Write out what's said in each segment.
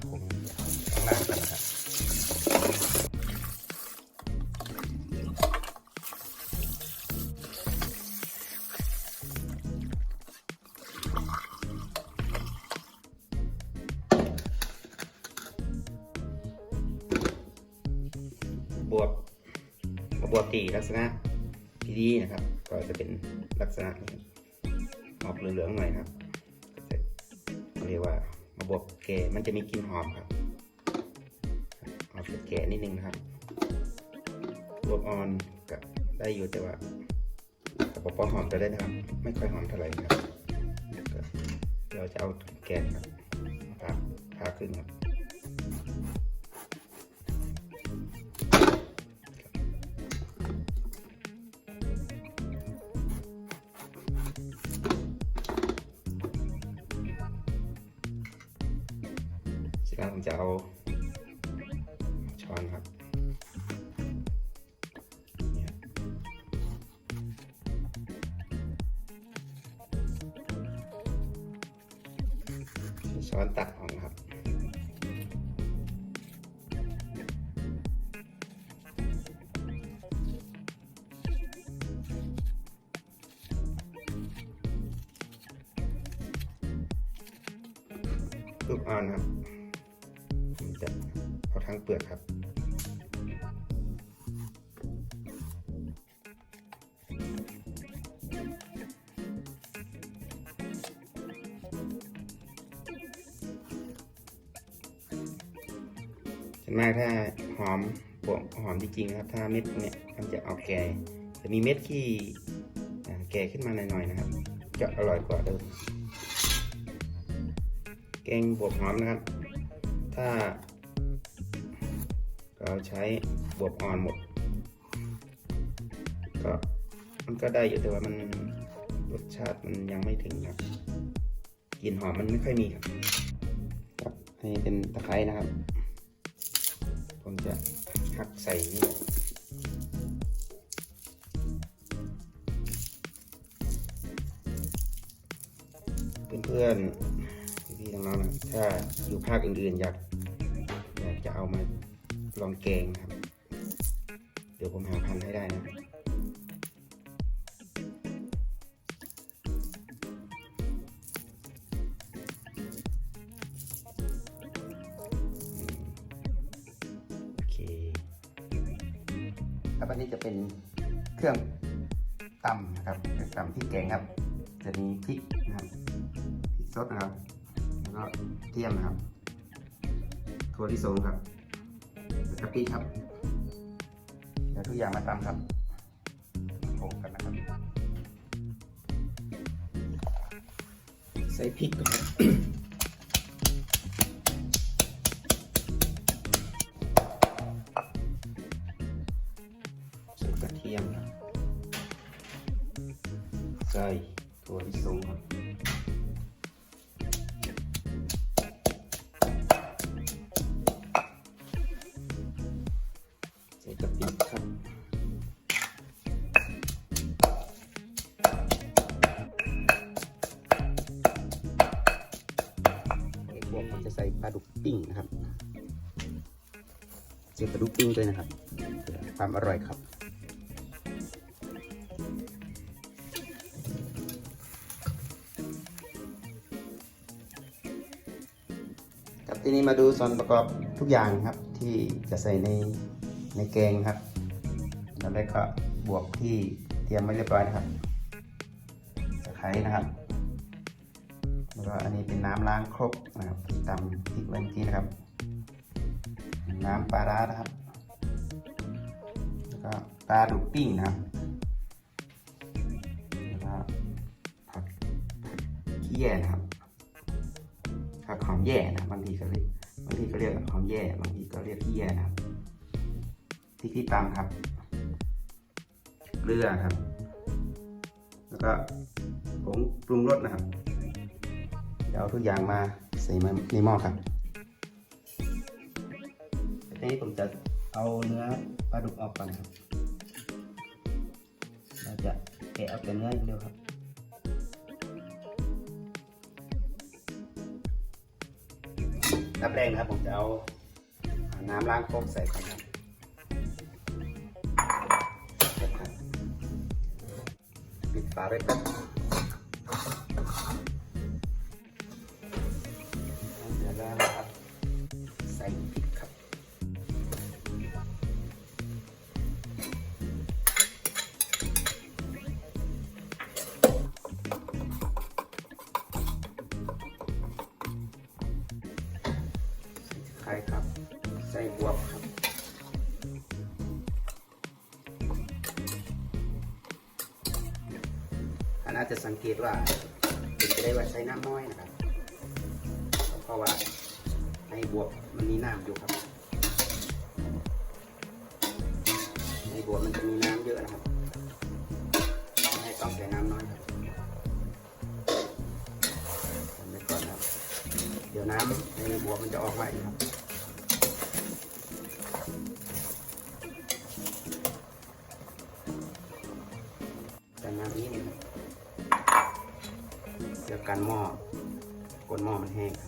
กก็จะคุมข้างล่างกันนะครับบวบบวบตีลักษณะที่ดีนะครับ ก็จะเป็นลักษณะนี้ออกเหลืองๆหน่อยครับก็จะเรียกว่า บวบแก่มันจะมีกลิ่นหอมครับออกแก่นิดนึงนะครับบวบอ่อนกับได้อยู่แต่ว่ากับปอหอมจะได้นะครับ ไม่ค่อยหอมเท่าไหร่ครับก็เราจะเอาแกนครับพาพาขึ้นครับ เสร็จแล้วผมจะเอาช้อนครับช้ช้อนตักออกนะครับลูกอ่อนครับ ผมจะเอาทั้งเปลือกครับส่วนมากถ้าหอมบวกหอมจริงๆครับ ถ้าเม็ดเนี่ยมันจะออกแก่จะมีเม็ดที่แก่ขึ้นมาหน่อยๆนะครับ จะอร่อยกว่าเดิมแกงบวบหอมนะครับ ถ้า เราใช้บวบอ่อนหมด ก็มันก็ได้อยู่แต่ว่ามันรสชาติมันยังไม่ถึงครับกลิ่นหอมมันไม่ค่อยมีครับครับอันนี้เป็นตะไคร้นะครับ ผมจะหักใส่นี่เพื่อนๆ ถ้าอยู่ภาคอื่นๆอยากอยากจะเอามาลองแกงครับ เดี๋ยวผมหาพันให้ได้นะโอเคครับอันนี้จะเป็นเครื่องตำนะครับเครื่องตำพริกแกงครับ จะมีพริกนะครับพริกสดนะครับ ก็เทียมนะครับถั่วลิสงครับกะปิครับเดี๋ยวทุกอย่างมาตำครับโขลกกันนะครับ ใส่พริกก่อน ใส่กะปิครับไอ้พวกผมจะใส่ปลาดุกปิ้งนะครับใส่ปลาดุกปิ้งด้วยนะครับความอร่อยครับครับทีนี้มาดูส่วนประกอบทุกอย่างครับที่จะใส่ใน ในแกงครับ แล้วก็บวกที่เตรียมไว้เรียบร้อยนะครับตะไคร้นะครับ แล้วก็อันนี้เป็นน้ำล้างครกนะครับตำพริกไว้เมื่อกี้นะครับ น้ำปลาร้านะครับ แล้วก็ปลาดุกปิ้งนะครับแล้วก็ผักผักขี้แย่นะครับผักหอมแย่นะบางทีก็เรียกบางทีก็เรียกหอมแย่บางทีก็เรียกขี้แย่นะครับ พริกที่ตำครับ เกลือครับ แล้วก็ผงปรุงรสนะครับจะเอาทุกอย่างมาใส่มาในหม้อครับทีนี้ผมจะเอาเนื้อปลาดุกออกก่อนครับ เราจะแกะเอาแต่เนื้ออย่างเดียวครับน้ำแรงนะครับผมจะเอาน้ำล้างโคกใส่ก่อนครับ ปิดฝาไว้ครับเดี๋ยวแล้วครับใส่พริกครับใส่ครับ ใส่บวบครับ ท่านอาจะสังเกตว่าเป็นจะได้ว่าใช้น้ำน้อยนะครับ เพราะว่าในบวบมันมีน้ำอยู่ครับ ในบวบมันจะมีน้ำเยอะนะครับให้ต้องใส่น้ำน้อยครับทำไปก่อนะครับ เดี๋ยวน้ำในบวบมันจะออกมาอีกครับ กันหม้อก้นหม้อมันแห้งครับ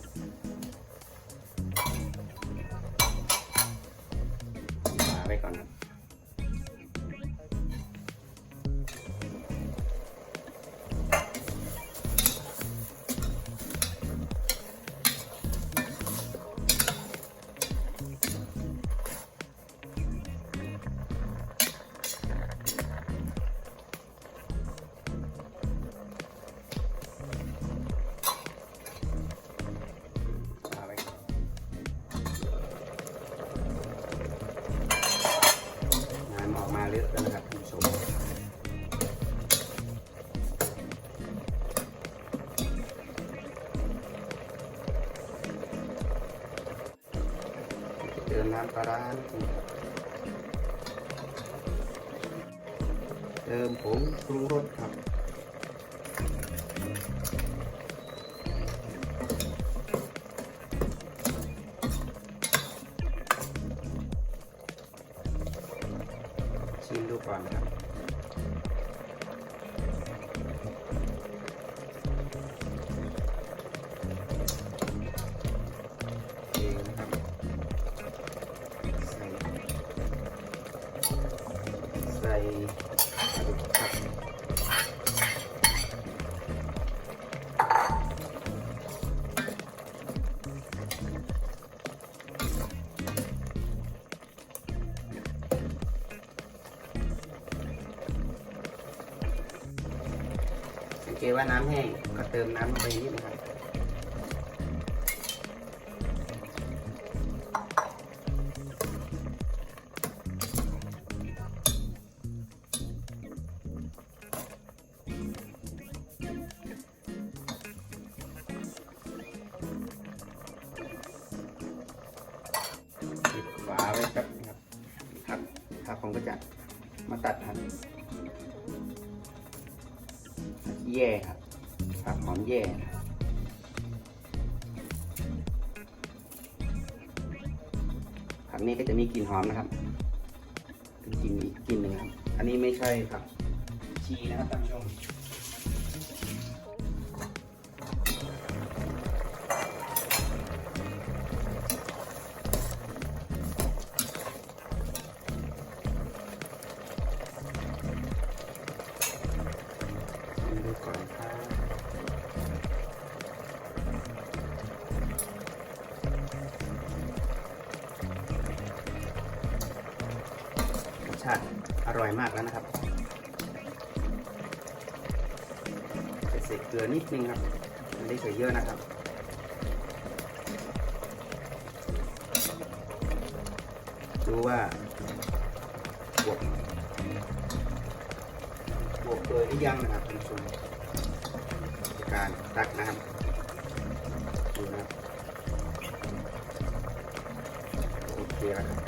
ามน้ำปลาร้าเติมผงปรุงรสครับ ส่ปลาดุกครับสังเกตว่าน้ำแห้งก็เติมน้ำลงไปนิดนะครับ แย่ผักนี้ก็จะมีกลิ่นหอมนะครับเป็นกลิ่นอีกกลิ่นหนึ่งครับ อันนี้ไม่ใช่ผักชีนะครับท่านผู้ชม ชาติอร่อยมากแล้วนะครับจะใส่เกลือนิดนึงครับไม่ได้ใส่เยอะนะครับดูว่าบวบบวบเกลือหรือยังนะครับคุณผู้ชมการตักนะครับดูนะครับโอเคแล้วครับ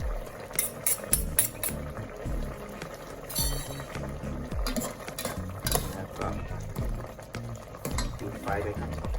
แล้วก็ปิดไฟเลยครับ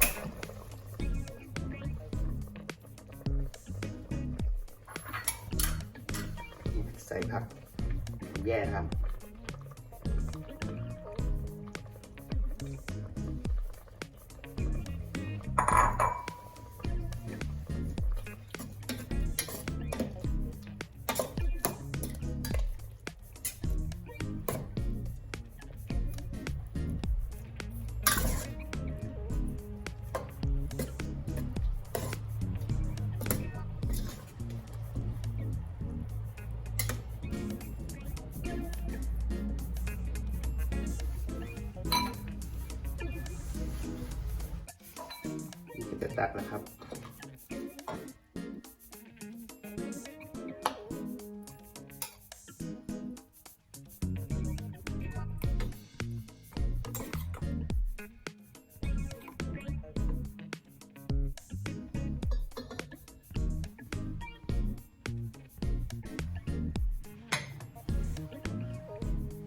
นี่ก็จะตัดแล้วครับ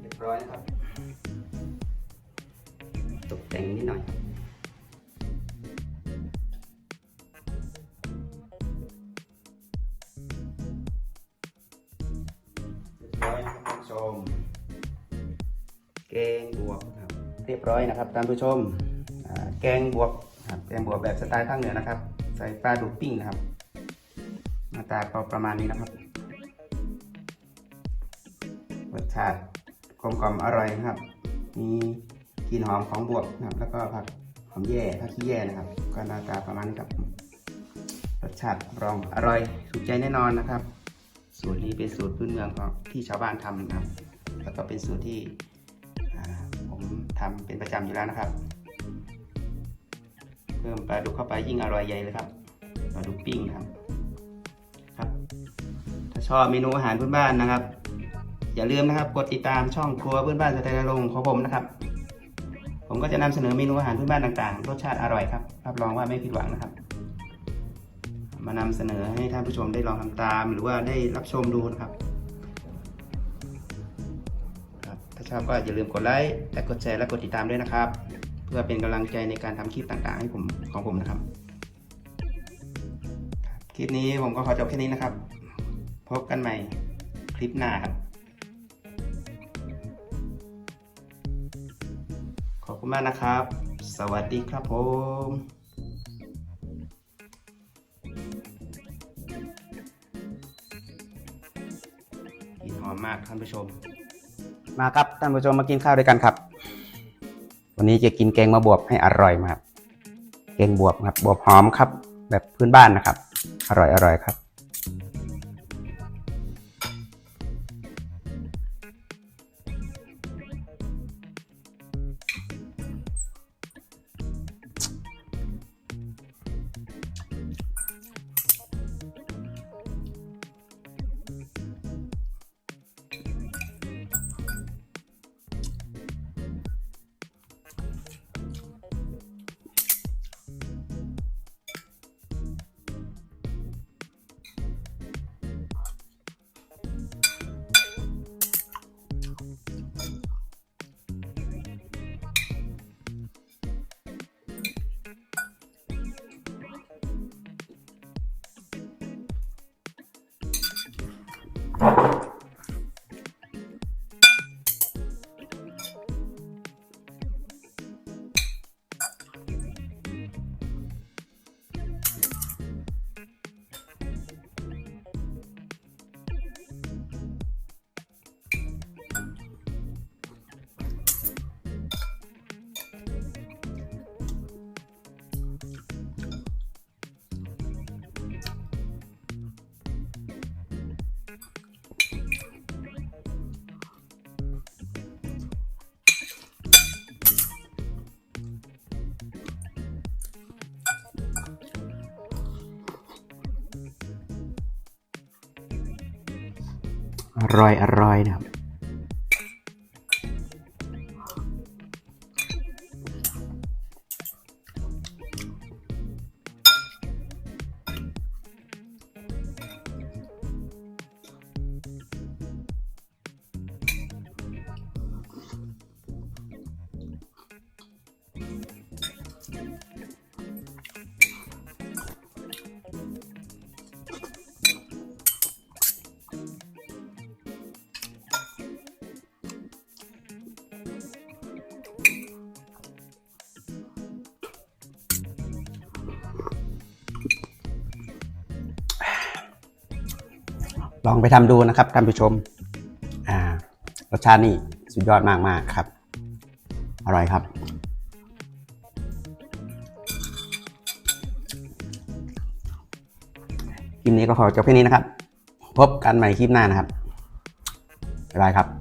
เรียบร้อยนะครับ ตกแต่งนิดหน่อย แกงบวบครับเรียบร้อยนะครับท่านผู้ชมแกงบวบครับแกงบวบแบบสไตล์ภาคเหนือนะครับ ใส่ปลาดุกปิ้งนะครับหน้าตาก็ประมาณนี้นะครับรสชาติกลมกล่อมอร่อยนะครับ มีกลิ่นหอมของบวบนะครับ แล้วก็ผักหอมแย่ผักขี้แย่นะครับ ก็หน้าตาประมาณนี้ครับรสชาติรองอร่อยถูกใจแน่นอนนะครับ สูตรนี้เป็นสูตรพื้นเมืองของที่ชาวบ้านทำนะครับ แล้วก็เป็นสูตรที่ ทำเป็นประจำอยู่แล้วนะครับ เพิ่มปลาดุกเข้าไปยิ่งอร่อยใหญ่เลยครับปลาดุกปิ้งครับครับ ถ้าชอบเมนูอาหารพื้นบ้านนะครับ อย่าลืมนะครับกดติดตามช่องครัวพื้นบ้านสไตล์นรงของผมนะครับ ผมก็จะนำเสนอเมนูอาหารพื้นบ้านต่างๆ รสชาติอร่อยครับรับรองว่าไม่ผิดหวังนะครับ มานำเสนอให้ท่านผู้ชมได้ลองทำตาม หรือว่าได้รับชมดูนะครับ ถ้าชอบก็อย่าลืมกดไลค์และกดแชร์และกดติดตามด้วยนะครับ เพื่อเป็นกำลังใจในการทำคลิปต่างๆ ให้ผมของผมนะครับ คลิปนี้ผมก็ขอจบแค่นี้นะครับ พบกันใหม่คลิปหน้าครับ ขอบคุณมากนะครับ สวัสดีครับผมกลินหอมมากท่านผู้ชม มาครับท่านผู้ชมมากินข้าวด้วยกันครับ วันนี้จะกินแกงมะบวบให้อร่อยมากแกงบวบครับบวบหอมครับ แบบพื้นบ้านนะครับ อร่อยอร่อยครับ อร่อยอร่อยนะครับ ลองไปทำดูนะครับท่านผู้ชมอ่ารสชาตินี่สุดยอดมากๆครับ อร่อยครับ คลิปนี้ก็ขอจบแค่นี้นะครับ พบกันใหม่คลิปหน้านะครับบ๊ายบายครับ